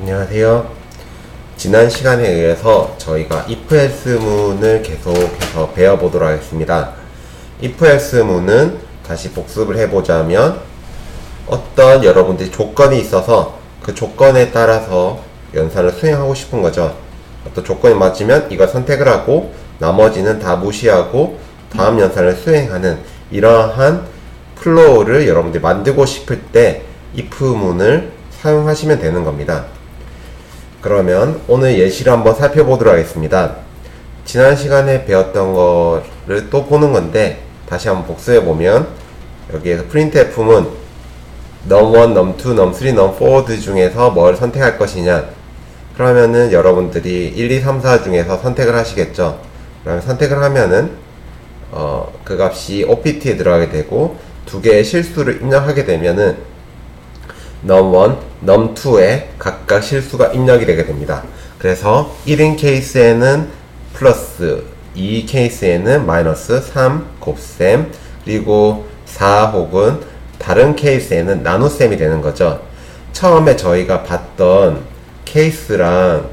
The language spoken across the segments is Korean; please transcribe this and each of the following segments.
안녕하세요. 지난 시간에 의해서 저희가 if else 문을 계속해서 배워보도록 하겠습니다. if else 문은 다시 복습을 해보자면 어떤 여러분들이 조건이 있어서 그 조건에 따라서 연산을 수행하고 싶은 거죠. 어떤 조건이 맞으면 이걸 선택을 하고 나머지는 다 무시하고 다음 연산을 수행하는 이러한 플로우를 여러분들이 만들고 싶을 때 if 문을 사용하시면 되는 겁니다. 그러면 오늘 예시를 한번 살펴보도록 하겠습니다. 지난 시간에 배웠던 거를 또 보는 건데 다시 한번 복습해 보면 여기에서 printf문 num1, num2, num3, num4 중에서 뭘 선택할 것이냐 그러면은 여러분들이 1, 2, 3, 4 중에서 선택을 하시겠죠. 그러면 선택을 하면은 어, 그 값이 OPT에 들어가게 되고 두 개의 실수를 입력하게 되면은 num1, num2에 각각 실수가 입력이 되게 됩니다. 그래서 1인 케이스에는 플러스, 2 케이스에는 마이너스 3 곱셈, 그리고 4 혹은 다른 케이스에는 나눗셈이 되는 거죠. 처음에 저희가 봤던 케이스랑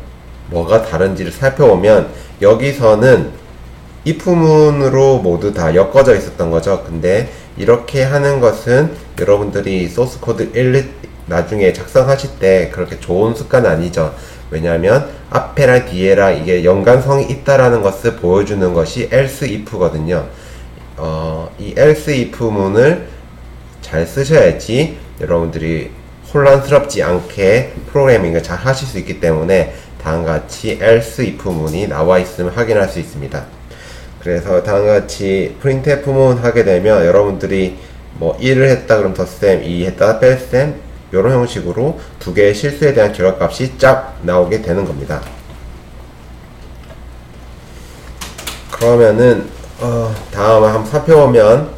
뭐가 다른지를 살펴보면 여기서는 if문으로 모두 다 엮어져 있었던 거죠. 근데 이렇게 하는 것은 여러분들이 소스 코드 1 나중에 작성하실 때 그렇게 좋은 습관은 아니죠. 왜냐하면 앞에랑 뒤에랑 이게 연관성이 있다라는 것을 보여주는 것이 else if거든요. 어, 이 else if 문을 잘 쓰셔야지 여러분들이 혼란스럽지 않게 프로그래밍을 잘 하실 수 있기 때문에 다음과 같이 else if 문이 나와 있음을 확인할 수 있습니다. 그래서 다음과 같이 printf 문 하게 되면 여러분들이 뭐 1을 했다 그럼 덧셈, 2 했다 뺄셈 이런 형식으로 두 개의 실수에 대한 결합값이 쫙 나오게 되는 겁니다. 그러면은 어, 다음을 한번 살펴보면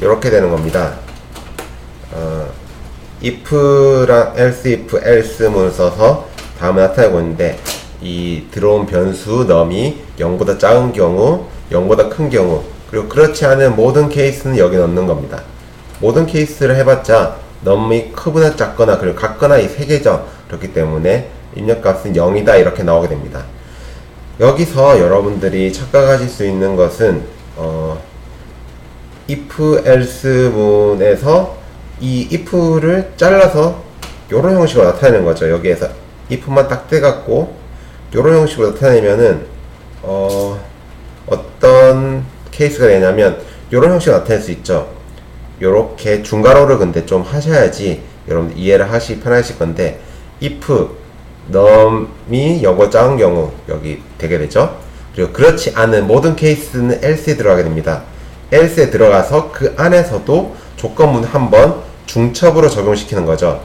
이렇게 되는 겁니다. 어, if랑 else if else문을 써서 다음에 나타내고 있는데 이 들어온 변수 num이 0보다 작은 경우, 0보다 큰 경우 그리고 그렇지 않은 모든 케이스는 여기 넣는 겁니다. 모든 케이스를 해봤자 num이 크거나 작거나 그리고 같거나 이 세 개죠. 그렇기 때문에 입력값은 0이다 이렇게 나오게 됩니다. 여기서 여러분들이 착각하실 수 있는 것은 어, if else 문에서 이 if를 잘라서 이런 형식으로 나타내는 거죠. 여기에서 if만 딱 떼갖고 이런 형식으로 나타내면은 어, 어떤 케이스가 되냐면 이런 형식으로 나타낼 수 있죠. 요렇게 중괄호를 근데 좀 하셔야지 여러분 이해를 하시 편하실 건데 if 여보 작은 경우 여기 되게 되죠. 그리고 그렇지 않은 모든 케이스는 else에 들어가게 됩니다. else에 들어가서 그 안에서도 조건문 한번 중첩으로 적용시키는 거죠.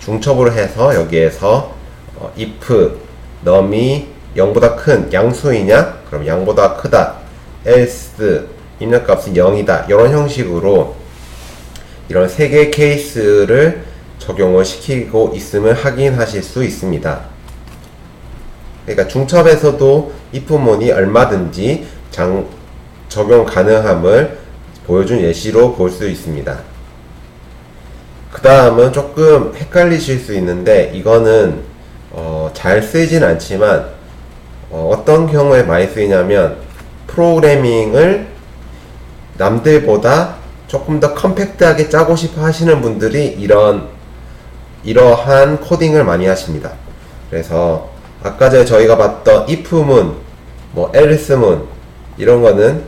중첩으로 해서 여기에서 어, if num이 0보다 큰 양수이냐? 그럼 양보다 크다. else 입력값은 0이다. 이런 형식으로 이런 세 개의 케이스를 적용을 시키고 있음을 확인하실 수 있습니다. 그러니까 중첩에서도 if문이 얼마든지 장, 적용 가능함을 보여준 예시로 볼 수 있습니다. 그 다음은 조금 헷갈리실 수 있는데 이거는 어, 잘 쓰이진 않지만 어, 떤 경우에 많이 쓰이냐면 프로그래밍을 남들보다 조금 더 컴팩트하게 짜고 싶어 하시는 분들이 이런 이러한 코딩을 많이 하십니다. 그래서 아까 전에 저희가 봤던 if문, 뭐 else문 이런 거는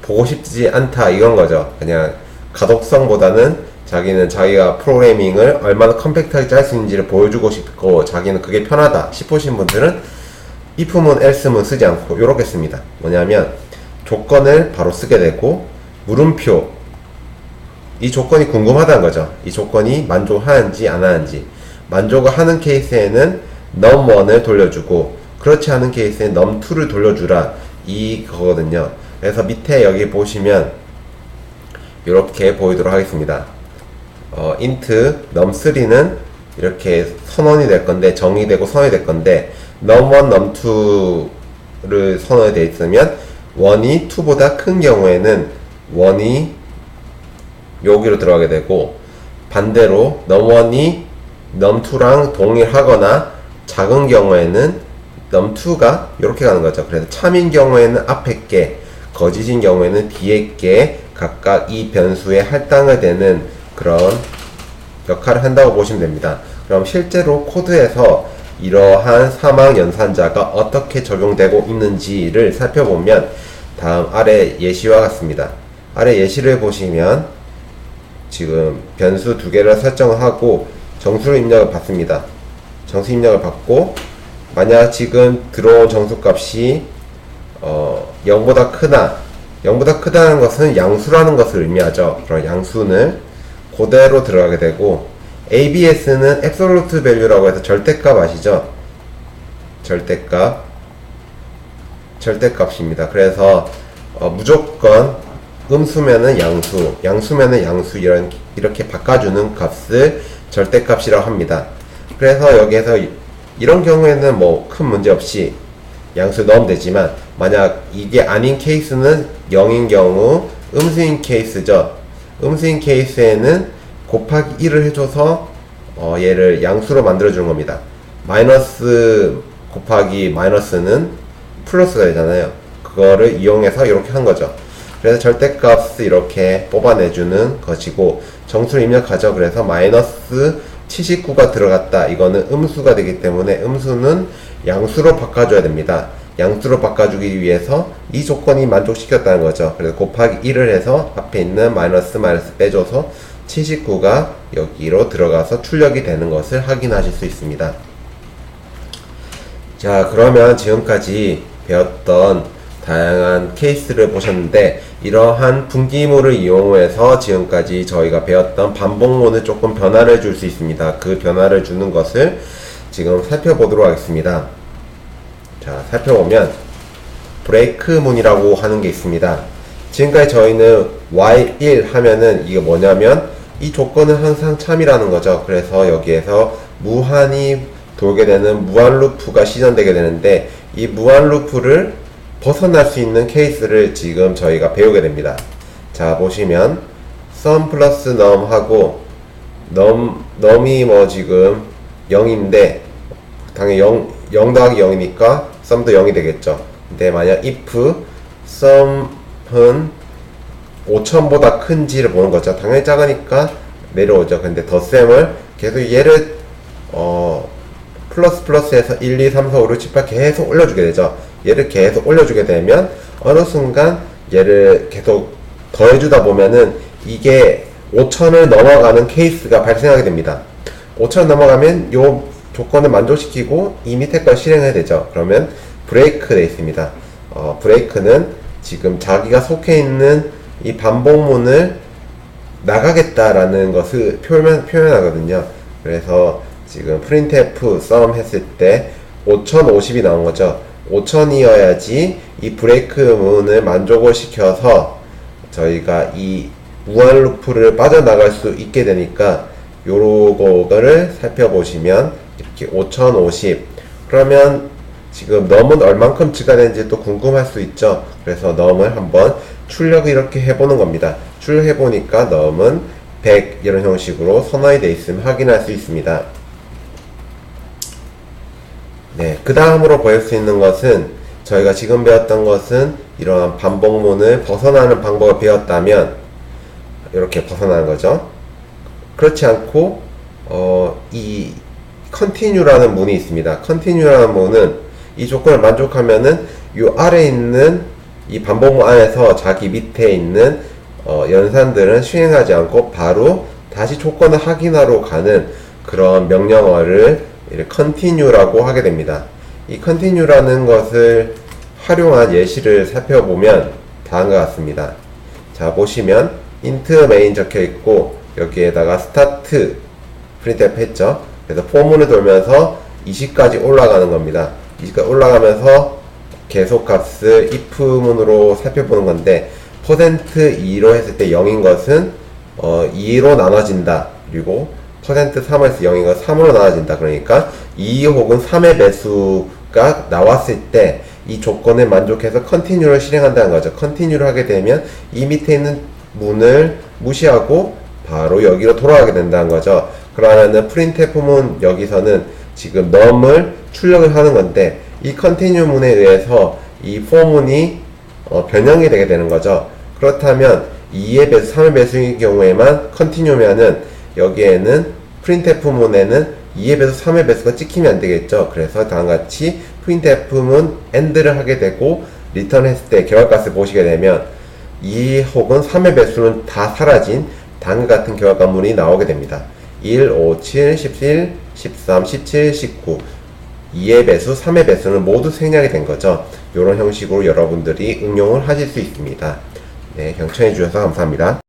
보고 싶지 않다 이런 거죠. 그냥 가독성보다는 자기는 자기가 프로그래밍을 얼마나 컴팩트하게 짤 수 있는지를 보여주고 싶고 자기는 그게 편하다 싶으신 분들은 if문, else문 쓰지 않고 이렇게 씁니다. 뭐냐면 조건을 바로 쓰게 되고 물음표 이 조건이 궁금하다는 거죠. 이 조건이 만족하는지 안 하는지. 만족을 하는 케이스에는 num1을 돌려주고 그렇지 않은 케이스에 num2를 돌려주라 이거거든요. 그래서 밑에 여기 보시면 이렇게 보이도록 하겠습니다. 어, int num3는 이렇게 선언이 될 건데 정의되고 선언이 될 건데 num1, num2를 선언이 되어 있으면 1이 2보다 큰 경우에는 1이 여기로 들어가게 되고 반대로 num1이 num2랑 동일하거나 작은 경우에는 num2가 이렇게 가는 거죠. 그래서 참인 경우에는 앞에 게, 거짓인 경우에는 뒤에 게 각각 이 변수에 할당을 되는 그런 역할을 한다고 보시면 됩니다. 그럼 실제로 코드에서 이러한 사망 연산자가 어떻게 적용되고 있는지를 살펴보면 다음 아래 예시와 같습니다. 아래 예시를 보시면 지금 변수 두 개를 설정하고 정수를 입력을 받습니다. 정수 입력을 받고 만약 지금 들어온 정수 값이 어 0보다 크나 0보다 크다는 것은 양수라는 것을 의미하죠. 그런 양수는 그대로 들어가게 되고 ABS는 absolute value라고 해서 절대값 아시죠? 절대값 절대값입니다. 그래서 어, 무조건 음수면은 양수, 양수면은 양수 이런 이렇게 바꿔주는 값을 절대값이라고 합니다. 그래서 여기에서 이런 경우에는 뭐 큰 문제 없이 양수 넣으면 되지만 만약 이게 아닌 케이스는 0인 경우 음수인 케이스죠. 음수인 케이스에는 곱하기 1을 해줘서 어, 얘를 양수로 만들어주는 겁니다. 마이너스 곱하기 마이너스는 플러스가 되잖아요. 그거를 이용해서 이렇게 한 거죠. 그래서 절대값을 이렇게 뽑아내주는 것이고 정수를 입력하죠. 그래서 마이너스 79가 들어갔다. 이거는 음수가 되기 때문에 음수는 양수로 바꿔줘야 됩니다. 양수로 바꿔주기 위해서 이 조건이 만족시켰다는 거죠. 그래서 곱하기 1을 해서 앞에 있는 마이너스 마이너스 빼줘서 79가 여기로 들어가서 출력이 되는 것을 확인하실 수 있습니다. 자, 그러면 지금까지 배웠던 다양한 케이스를 보셨는데 이러한 분기물을 이용해서 지금까지 저희가 배웠던 반복문을 조금 변화를 줄 수 있습니다. 그 변화를 주는 것을 지금 살펴보도록 하겠습니다. 자, 살펴보면 브레이크문이라고 하는 게 있습니다. 지금까지 저희는 while 하면은 이게 뭐냐면 이 조건은 항상 참이라는 거죠. 그래서 여기에서 무한히 돌게 되는 무한 루프가 시전되게 되는데 이 무한 루프를 벗어날 수 있는 케이스를 지금 저희가 배우게 됩니다. 자 보시면 sum 플러스 num 하고 num, num이 뭐 지금 0인데 당연히 0, 0 더하기 0이니까 sum도 0이 되겠죠. 근데 만약 if sum은 5천보다 큰지를 보는 거죠. 당연히 작으니까 내려오죠. 근데 덧셈을 계속 얘를 어 플러스 플러스에서 1, 2, 3, 4, 5, 6, 7, 8 계속 올려주게 되죠. 얘를 계속 올려주게 되면 어느 순간 얘를 계속 더해주다 보면은 이게 5천을 넘어가는 케이스가 발생하게 됩니다. 5천 넘어가면 요 조건을 만족시키고 이 밑에 걸 실행해야 되죠. 그러면 브레이크 돼 있습니다. 어, 브레이크는 지금 자기가 속해 있는 이 반복문을 나가겠다라는 것을 표현, 표현하거든요. 그래서 지금 printf sum 했을 때 5050이 나온 거죠. 5000이어야지 이 브레이크 문을 만족을 시켜서 저희가 이 무한 루프를 빠져나갈 수 있게 되니까 요거를 살펴보시면 이렇게 5050 그러면 지금 넘은 얼만큼 증가되는지 또 궁금할 수 있죠. 그래서 넘을 한번 출력을 이렇게 해보는 겁니다. 출력해보니까 넘은 100 이런 형식으로 선언이 되어 있으면 확인할 수 있습니다. 네, 그 다음으로 보일 수 있는 것은 저희가 지금 배웠던 것은 이러한 반복문을 벗어나는 방법을 배웠다면 이렇게 벗어나는 거죠. 그렇지 않고 어, 이 continue라는 문이 있습니다. continue라는 문은 이 조건을 만족하면은 이 아래 있는 이 반복문 안에서 자기 밑에 있는 어, 연산들은 수행하지 않고 바로 다시 조건을 확인하러 가는 그런 명령어를 continue라고 하게 됩니다. 이 continue라는 것을 활용한 예시를 살펴보면 다음과 같습니다. 자 보시면 int main 적혀 있고 여기에다가 start printf 했죠. 그래서 포문을 돌면서 20까지 올라가는 겁니다. 20까지 올라가면서 계속 값을 if문으로 살펴보는 건데 %2로 했을 때 0인 것은 어, 2로 나눠진다. 그리고 퍼센트 3에서 0이가 3으로 나눠진다. 그러니까 2 혹은 3의 배수가 나왔을 때 이 조건에 만족해서 컨티뉴를 실행한다는 거죠. 컨티뉴를 하게 되면 이 밑에 있는 문을 무시하고 바로 여기로 돌아가게 된다는 거죠. 그러면은 프린트F문 여기서는 지금 num을 출력을 하는 건데 이 컨티뉴 문에 의해서 이 포문이 어, 변형이 되게 되는 거죠. 그렇다면 2의 배수, 3의 배수인 경우에만 컨티뉴면은 여기에는 프린트F문에는 2의 배수, 3의 배수가 찍히면 안 되겠죠. 그래서 다음과 같이 printf문 end를 하게 되고 리턴 했을 때 결과값을 보시게 되면 2 혹은 3의 배수는 다 사라진 다음과 같은 결과물이 나오게 됩니다. 1, 5, 7, 17, 13, 17, 19 2의 배수, 3의 배수는 모두 생략이 된 거죠. 이런 형식으로 여러분들이 응용을 하실 수 있습니다. 네, 경청해 주셔서 감사합니다.